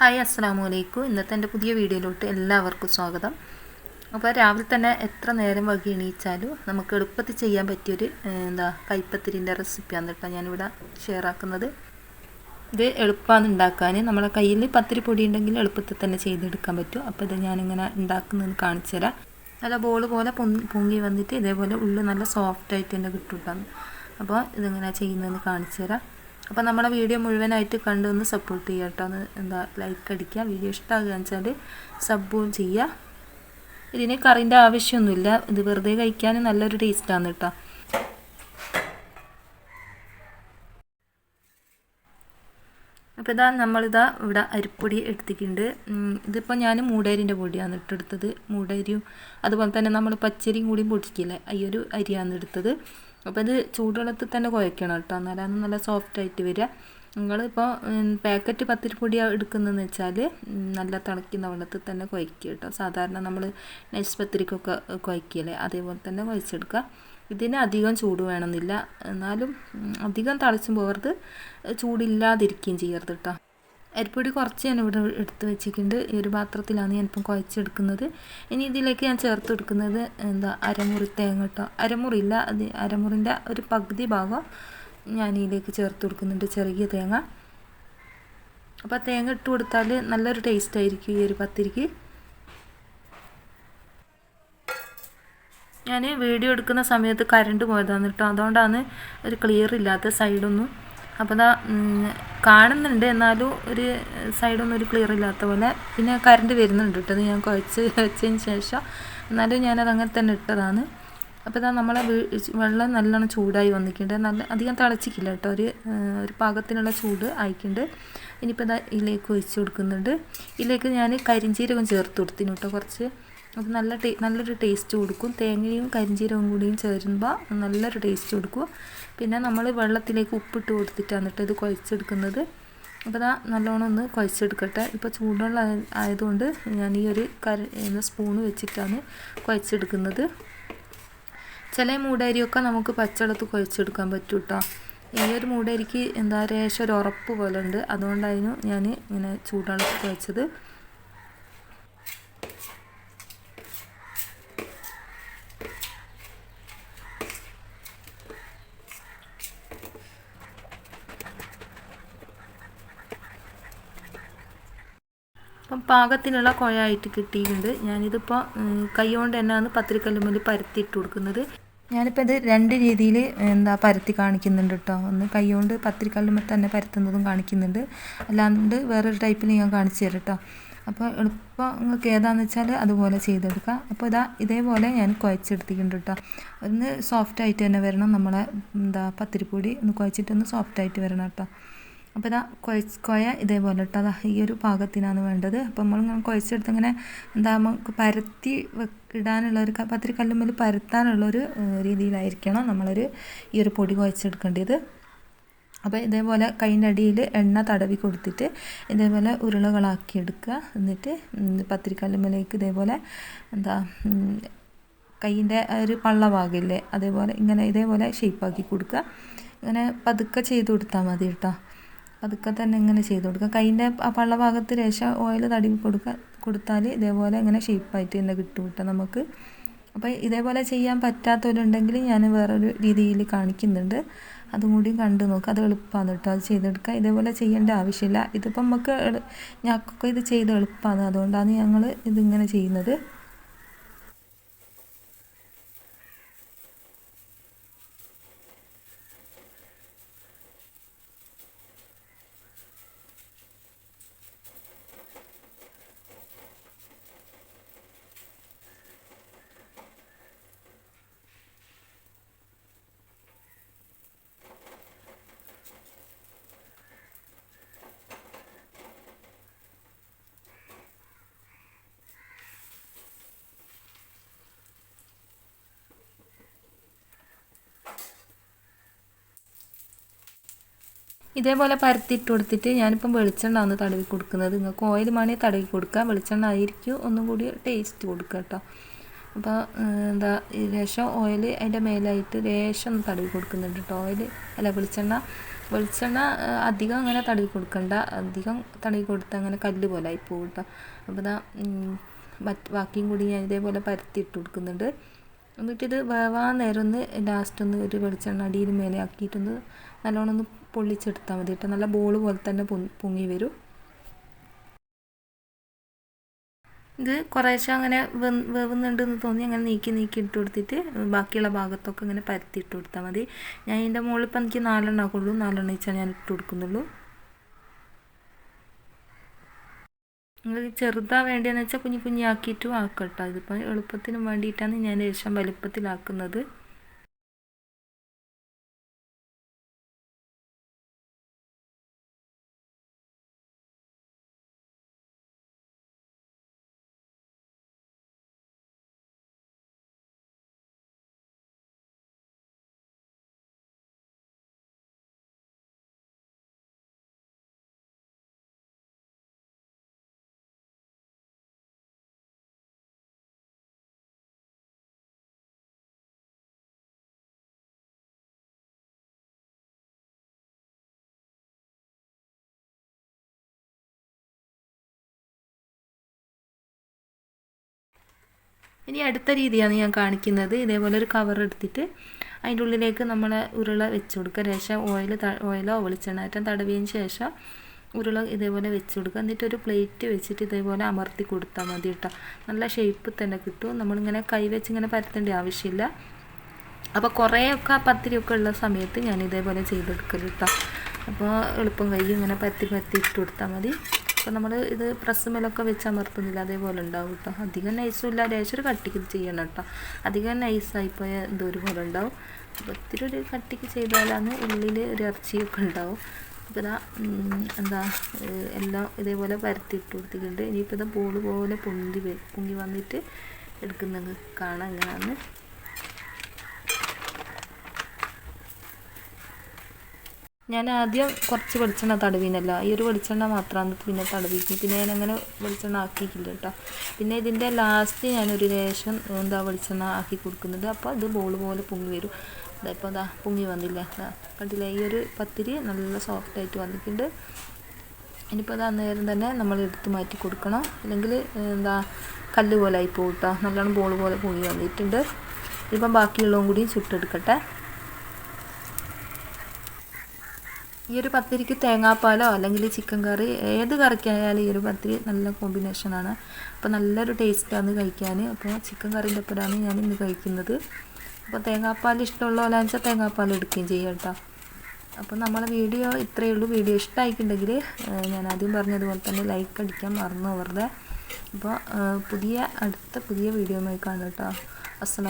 Hi അസ്സാം വലൈക്കും ഇന്നത്തെ എന്റെ പുതിയ വീഡിയോയിലോട്ട് എല്ലാവർക്കും സ്വാഗതം. അപ്പോൾ രാവിലെ തന്നെ എത്ര നേരം വൈകി എണീച്ചാലും നമുക്ക് എളുപ്പത്തിൽ ചെയ്യാൻ പറ്റിയൊരു എന്താ കൈപ്പത്തിരിന്റെ റെസിപ്പിയാണ് കേട്ടോ ഞാനിവിടെ ഷെയർ ആക്കുന്നത്. ഇത് എളുപ്പമാണ് ഉണ്ടാക്കാൻ. നമ്മളെ കയ്യിൽ പത്തിരി പൊടി ഉണ്ടെങ്കിൽ എളുപ്പത്തിൽ തന്നെ ചെയ്തെടുക്കാൻ പറ്റും. അപ്പോൾ ഇത് ഞാനിങ്ങനെ ഉണ്ടാക്കുന്നതെന്ന് കാണിച്ചു തരാം. നല്ല ബോൾ പോലെ പൊങ്ങി വന്നിട്ട് ഇതേപോലെ ഉള്ളിൽ നല്ല സോഫ്റ്റായിട്ട് തന്നെ കേട്ടോ. അപ്പോൾ ഇതിങ്ങനെ ചെയ്യുന്നതെന്ന് കാണിച്ചു തരാം. അപ്പോൾ നമ്മുടെ വീഡിയോ മുഴുവനായിട്ട് കണ്ട് ഒന്ന് സപ്പോർട്ട് ചെയ്യുക കേട്ടോ. ഒന്ന് എന്താ ലൈക്ക് അടിക്കുക. വീഡിയോ ഇഷ്ടമാകുക വെച്ചാൽ സബ്ബും ചെയ്യുക. ഇതിന് കറിന്റെ ആവശ്യമൊന്നുമില്ല. ഇത് വെറുതെ കഴിക്കാൻ നല്ലൊരു ടേസ്റ്റാണ് കേട്ടോ. അപ്പോൾ ഇതാ നമ്മളിതാ ഇവിടെ അരിപ്പൊടി എടുത്തിട്ടുണ്ട്. ഇതിപ്പോൾ ഞാൻ മൂടേരിന്റെ പൊടിയാണ് ഇട്ടെടുത്തത്. മൂടരിയും അതുപോലെ തന്നെ നമ്മൾ പച്ചരിയും കൂടിയും പൊടിക്കില്ലേ ഈ ഒരു അരിയാണ് എടുത്തത്. അപ്പോൾ ഇത് ചൂടുവെള്ളത്തിൽ തന്നെ കുഴക്കണം കേട്ടോ. എന്നാലാണ് നല്ല സോഫ്റ്റ് ആയിട്ട് വരിക. നിങ്ങളിപ്പോൾ പാക്കറ്റ് പത്തിരി പൊടി എടുക്കുന്നതെന്ന് വെച്ചാൽ നല്ല തിളയ്ക്കുന്ന വെള്ളത്തിൽ തന്നെ കുഴക്കുക കേട്ടോ. സാധാരണ നമ്മൾ നൈസ് പത്തിരിക്കൊക്കെ കുഴക്കില്ലേ? അതേപോലെ തന്നെ കുഴച്ചെടുക്കുക. ഇതിന് അധികം ചൂട് വേണമെന്നില്ല. എന്നാലും അധികം തളച്ചും പോകരുത്. ചൂടില്ലാതിരിക്കുകയും ചെയ്യരുത് കേട്ടോ. അരിപ്പൊടി കുറച്ച് ഞാൻ ഇവിടെ എടുത്ത് വെച്ചിട്ടുണ്ട്. ഈ ഒരു പാത്രത്തിലാണ് ഞാനിപ്പം കുഴച്ചെടുക്കുന്നത്. ഇനി ഇതിലേക്ക് ഞാൻ ചേർത്ത് എടുക്കുന്നത് എന്താ അരമുറി തേങ്ങ കേട്ടോ. അരമുറിയില്ല അത് അരമുറിന്റെ ഒരു പകുതി ഭാഗം ഞാൻ ഇതിലേക്ക് ചേർത്ത് കൊടുക്കുന്നുണ്ട് ചെറിയ തേങ്ങ. അപ്പോൾ തേങ്ങ ഇട്ട് കൊടുത്താൽ നല്ലൊരു ടേസ്റ്റ് ആയിരിക്കും ഈ ഒരു പത്തിരിക്ക്. ഞാൻ വീഡിയോ എടുക്കുന്ന സമയത്ത് കറണ്ട് പോയതാണ് കേട്ടോ. അതുകൊണ്ടാണ് ഒരു ക്ലിയർ ഇല്ലാത്ത സൈഡൊന്നും അപ്പോൾ ഉം, കാണുന്നുണ്ട്. എന്നാലും ഒരു സൈഡൊന്നും ഒരു ക്ലിയർ ഇല്ലാത്ത പോലെ. പിന്നെ കറണ്ട് വരുന്നുണ്ട് കേട്ടത് ഞാൻ കുഴച്ച് വെച്ചതിന് ശേഷം. എന്നാലും ഞാനത് അങ്ങനെ തന്നെ ഇട്ടതാണ്. അപ്പോൾ ഇതാ നമ്മളെ വെള്ളം നല്ലോണം ചൂടായി വന്നിട്ടുണ്ട്. നല്ല അധികം തിളച്ചിക്കില്ല കേട്ടോ. ഒരു ഒരു പാകത്തിനുള്ള ചൂട് ആയിക്കുണ്ട് ഇനിയിപ്പോൾ ഇതാ ഇതിലേക്ക് ഒഴിച്ച് കൊടുക്കുന്നുണ്ട്. ഇതിലേക്ക് ഞാൻ കരിഞ്ചീരകം ചേർത്ത് കൊടുത്തിന് കേട്ടോ. കുറച്ച് അത് നല്ല ടേ നല്ലൊരു ടേസ്റ്റ് കൊടുക്കും. തേങ്ങയും കരിഞ്ചീരവും കൂടിയും ചേരുമ്പോൾ നല്ലൊരു ടേസ്റ്റ് കൊടുക്കും. പിന്നെ നമ്മൾ വെള്ളത്തിലേക്ക് ഉപ്പിട്ട് കൊടുത്തിട്ടാണ് കേട്ടോ ഇത് കുഴച്ചെടുക്കുന്നത്. അപ്പോൾ ഇതാ നല്ലോണം ഒന്ന് കുഴച്ചെടുക്കട്ടെ. ഇപ്പോൾ ചൂടുവെള്ളം ആയതുകൊണ്ട് ഞാൻ ഈ ഒരു കര സ്പൂണ് വെച്ചിട്ടാണ് കുഴച്ചെടുക്കുന്നത്. ചില മൂടരിയൊക്കെ നമുക്ക് പച്ചളത്ത് കുഴച്ചെടുക്കാൻ പറ്റും കേട്ടോ ഈ ഒരു മൂടരിക്ക് എന്താ രേശം ഒരു ഉറപ്പ് പോലെ ഉണ്ട് അതുകൊണ്ടായിരുന്നു ഞാൻ ഇങ്ങനെ ചൂടുവെള്ളത്തിൽ കുഴച്ചത്. പാകത്തിനുള്ള കുഴയായിട്ട് കിട്ടിയിട്ടുണ്ട്. ഞാനിതിപ്പോൾ കൈകൊണ്ട് തന്നെയാണ് പത്തിരിക്കല്ലുമ്മൽ പരത്തിയിട്ട് കൊടുക്കുന്നത്. ഞാനിപ്പോൾ ഇത് രണ്ട് രീതിയിൽ എന്താ പരത്തി കാണിക്കുന്നുണ്ട് കേട്ടോ ഒന്ന് കൈകൊണ്ട് പത്തിരിക്കല്ലുമ്മ തന്നെ പരത്തുന്നതും കാണിക്കുന്നുണ്ട്. അല്ലാണ്ട് വേറൊരു ടൈപ്പിൽ ഞാൻ കാണിച്ചു തരാം കേട്ടോ അപ്പോൾ എളുപ്പം നിങ്ങൾക്ക് ഏതാണെന്ന് വെച്ചാൽ അതുപോലെ ചെയ്തെടുക്കുക അപ്പോൾ ഇതാ ഇതേപോലെ ഞാൻ കുഴച്ചെടുത്തിട്ടുണ്ട് കേട്ടോ ഒന്ന് സോഫ്റ്റായിട്ട് തന്നെ വരണം. നമ്മളെ എന്താ പത്തിരിപ്പൊടി ഒന്ന് കുഴച്ചിട്ടൊന്ന് സോഫ്റ്റായിട്ട് വരണം കേട്ടോ അപ്പോൾ ഇതാ കുഴച്ച് കുഴ ഇതേപോലെ ഇട്ടോ അതാ ഈ ഒരു പാകത്തിനാണ് വേണ്ടത്. അപ്പോൾ നമ്മൾ കുഴച്ചെടുത്ത് ഇങ്ങനെ എന്താ നമുക്ക് പരത്തി വെക്കിടാനുള്ള ഒരു പത്തിരി കല്ലുമ്പിൽ പരത്താനുള്ളൊരു രീതിയിലായിരിക്കണം നമ്മളൊരു ഈ ഒരു പൊടി കുഴച്ചെടുക്കേണ്ടത് അപ്പോൾ ഇതേപോലെ കൈന്റെ അടിയിൽ എണ്ണ തടവി കൊടുത്തിട്ട് ഇതേപോലെ ഉരുളകളാക്കി എടുക്കുക. എന്നിട്ട് പത്തിരിക്കല്ലുമ്മലേക്ക് ഇതേപോലെ എന്താ കൈന്റെ ഒരു പള്ള ഭാഗമില്ലേ അതേപോലെ ഇങ്ങനെ ഇതേപോലെ ഷേപ്പാക്കി കൊടുക്കുക. ഇങ്ങനെ പതുക്കെ ചെയ്ത് കൊടുത്താൽ മതി കേട്ടോ പതുക്കെ തന്നെ ഇങ്ങനെ ചെയ്ത് കൊടുക്കുക കൈന്റെ പള്ള ഭാഗത്ത് രേശ ഓയിൽ തടി കൊടുക്കുക കൊടുത്താൽ ഇതേപോലെ ഇങ്ങനെ ഷേപ്പായിട്ട് തന്നെ കിട്ടും കേട്ടോ നമുക്ക്. അപ്പോൾ ഇതേപോലെ ചെയ്യാൻ പറ്റാത്തവരുണ്ടെങ്കിൽ ഞാൻ വേറൊരു രീതിയിൽ കാണിക്കുന്നുണ്ട്. അതും കൂടി കണ്ടു നോക്കുക അത് എളുപ്പമാണ് കേട്ടോ അത് ചെയ്തെടുക്കുക ഇതേപോലെ ചെയ്യേണ്ട ആവശ്യമില്ല. ഇതിപ്പം നമുക്ക് ഞങ്ങൾക്കൊക്കെ ഇത് ചെയ്ത് എളുപ്പമാണ്. അതുകൊണ്ടാണ് ഞങ്ങൾ ഇതിങ്ങനെ ചെയ്യുന്നത്. ഇതേപോലെ പരത്തിയിട്ട് കൊടുത്തിട്ട് ഞാനിപ്പം വെളിച്ചെണ്ണ ഒന്ന് തടവി കൊടുക്കുന്നത്. നിങ്ങൾക്ക് ഓയിൽ മണി തടവി കൊടുക്കുക വെളിച്ചെണ്ണ ആയിരിക്കും ഒന്നും കൂടി ടേസ്റ്റ് കൊടുക്കുക കേട്ടോ. അപ്പോൾ എന്താ ലേശം ഓയിൽ അതിന്റെ മേലായിട്ട് ലേശം ഒന്ന് തടവി കൊടുക്കുന്നുണ്ട് കേട്ടോ. ഓയിൽ അല്ല വെളിച്ചെണ്ണ. വെളിച്ചെണ്ണ അധികം അങ്ങനെ തടവി കൊടുക്കണ്ട. അധികം തടവി കൊടുത്ത് അങ്ങനെ കല്ല് പോലെ ആയി പോകും കേട്ടോ. അപ്പോൾ ഇതാ മറ്റ് ബാക്കിയും കൂടി ഞാൻ ഇതേപോലെ പരത്തി ഇട്ട് കൊടുക്കുന്നുണ്ട്. എന്നിട്ടിത് വേവാൻ നേരം ഒന്ന് ലാസ്റ്റ് ഒന്ന് ഒരു വെളിച്ചെണ്ണ അടിയിൽ മേലെ ആക്കിയിട്ടൊന്ന് നല്ലോണം ഒന്ന് പൊള്ളിച്ചെടുത്താൽ മതി കേട്ടോ. നല്ല ബോൾ പോലെ തന്നെ പൊങ്ങി വരും. ഇത് കുറേശ്ശെ അങ്ങനെ വേവുന്നുണ്ട് എന്ന് തോന്നി അങ്ങനെ നീക്കി നീക്കി ഇട്ട് കൊടുത്തിട്ട് ബാക്കിയുള്ള ഭാഗത്തൊക്കെ ഇങ്ങനെ പരത്തി ഇട്ട് കൊടുത്താൽ മതി. ഞാൻ ഇതിന്റെ മുകളിൽ ഇപ്പം എനിക്ക് നാലെണ്ണം ആക്കുള്ളൂ നാലെണ്ണം വെച്ചാൽ ഞാൻ ഇട്ട് കൊടുക്കുന്നുള്ളൂ. നിങ്ങൾ ചെറുതാണ് വേണ്ടതെന്ന് വെച്ചാൽ കുഞ്ഞു കുഞ്ഞാക്കിയിട്ടും ആക്കട്ടോ. അതിപ്പോൾ എളുപ്പത്തിന് വേണ്ടിയിട്ടാണ് ഞാൻ ലേശം വലുപ്പത്തിലാക്കുന്നത്. ഇനി അടുത്ത രീതിയാണ് ഞാൻ കാണിക്കുന്നത്. ഇതേപോലെ ഒരു കവർ എടുത്തിട്ട് അതിന്റെ ഉള്ളിലേക്ക് നമ്മൾ ഉരുള വെച്ച് കൊടുക്കുക. ശേഷം ഓയിൽ ഓയിലോ വെളിച്ചെണ്ണാറ്റം തടവിയതിന് ശേഷം ഉരുള ഇതേപോലെ വെച്ച് കൊടുക്കുക. എന്നിട്ട് ഒരു പ്ലേറ്റ് വെച്ചിട്ട് ഇതേപോലെ അമർത്തി കൊടുത്താൽ മതി കേട്ടോ. നല്ല ഷേപ്പ് തന്നെ കിട്ടും. നമ്മളിങ്ങനെ കൈ വെച്ച് ഇങ്ങനെ പരത്തേണ്ട ആവശ്യമില്ല. അപ്പോൾ കുറേയൊക്കെ പത്തിരിയൊക്കെ ഉള്ള സമയത്ത് ഞാൻ ഇതേപോലെ ചെയ്തെടുക്കൽ കേട്ടോ. അപ്പോൾ എളുപ്പം കൈ ഇങ്ങനെ പരത്തി പരത്തി ഇട്ട് കൊടുത്താൽ മതി. അപ്പോൾ നമ്മൾ ഇത് പ്രസ് മേലൊക്കെ വെച്ച് അമർത്തുന്നില്ല അതേപോലെ ഉണ്ടാവും കേട്ടോ അധികം നൈസും ഇല്ല ലേശം ഒരു കട്ടിക്ക് ചെയ്യണം കേട്ടോ അധികം നൈസായിപ്പോയ ഇത് ഒരു പോലെ ഉണ്ടാവും അപ്പോൾ ഒത്തിരി ഒരു കട്ടിക്ക് ചെയ്താലാണ് ഉള്ളിൽ ഒരു ഇറച്ചിയൊക്കെ ഉണ്ടാവും. അപ്പോൾ ഇതാ എന്താ എല്ലാം ഇതേപോലെ പരത്തി ഇട്ട് കൊടുത്തിട്ടുണ്ട്. ഇനിയിപ്പോൾ ഇത് ബോൾ പോലെ പൊന്തി പൊങ്ങി വന്നിട്ട് എടുക്കുന്നത് കാണാം എങ്ങനെയാണെന്ന് ഞാൻ ആദ്യം കുറച്ച് വെളിച്ചെണ്ണ തടവിനല്ല. ഈ ഒരു വെളിച്ചെണ്ണ മാത്രമാണ് പിന്നെ തടവിക്ക് പിന്നെ ഞാൻ അങ്ങനെ വെളിച്ചെണ്ണ ആക്കിയിട്ടില്ല കേട്ടോ പിന്നെ ഇതിന്റെ ലാസ്റ്റ് ഞാനൊരു ലേശം എന്താ വെളിച്ചെണ്ണ ആക്കി കൊടുക്കുന്നത്. അപ്പോൾ അത് ബോൾ പോലെ പൊങ്ങി വരും. അതായപ്പോൾ അതാ പൊങ്ങി വന്നില്ല? കണ്ടില്ലേ? ഈ ഒരു പത്തിരി നല്ല സോഫ്റ്റ് ആയിട്ട് വന്നിട്ടുണ്ട്. ഇനിയിപ്പോൾ അത് അന്നേരം തന്നെ നമ്മൾ എടുത്ത് മാറ്റി കൊടുക്കണം. അല്ലെങ്കിൽ എന്താ കല്ല് പോലെ ആയി നല്ലോണം ബോൾ പോലെ പൊങ്ങി വന്നിട്ടുണ്ട്. ഇപ്പം ബാക്കിയുള്ളതും കൂടി ചുട്ടെടുക്കട്ടെ. ഈ ഒരു പത്തിരിക്ക് തേങ്ങാപ്പാലോ അല്ലെങ്കിൽ ചിക്കൻ കറി ഏത് കറിക്കായാലും ഈ ഒരു പത്തിരി നല്ല കോമ്പിനേഷനാണ് അപ്പോൾ നല്ലൊരു ടേസ്റ്റാണ് കഴിക്കാൻ അപ്പോൾ ചിക്കൻ കറിന്റെ ഒപ്പരാണ് ഞാൻ ഇന്ന് കഴിക്കുന്നത്. അപ്പോൾ തേങ്ങാപ്പാൽ ഇഷ്ടമുള്ള പോലെ വെച്ചാൽ തേങ്ങാപ്പാൽ എടുക്കുകയും ചെയ്യാം കേട്ടോ. അപ്പോൾ നമ്മളെ വീഡിയോ ഇത്രയേ ഉള്ളൂ. വീഡിയോ ഇഷ്ടമായിട്ടുണ്ടെങ്കിൽ ഞാൻ ആദ്യം പറഞ്ഞതുപോലെ തന്നെ ലൈക്ക് അടിക്കാൻ മറന്നു വെറുതെ. അപ്പോൾ പുതിയ അടുത്ത പുതിയ വീഡിയോ കാണാം കേട്ടോ. അസ്സാം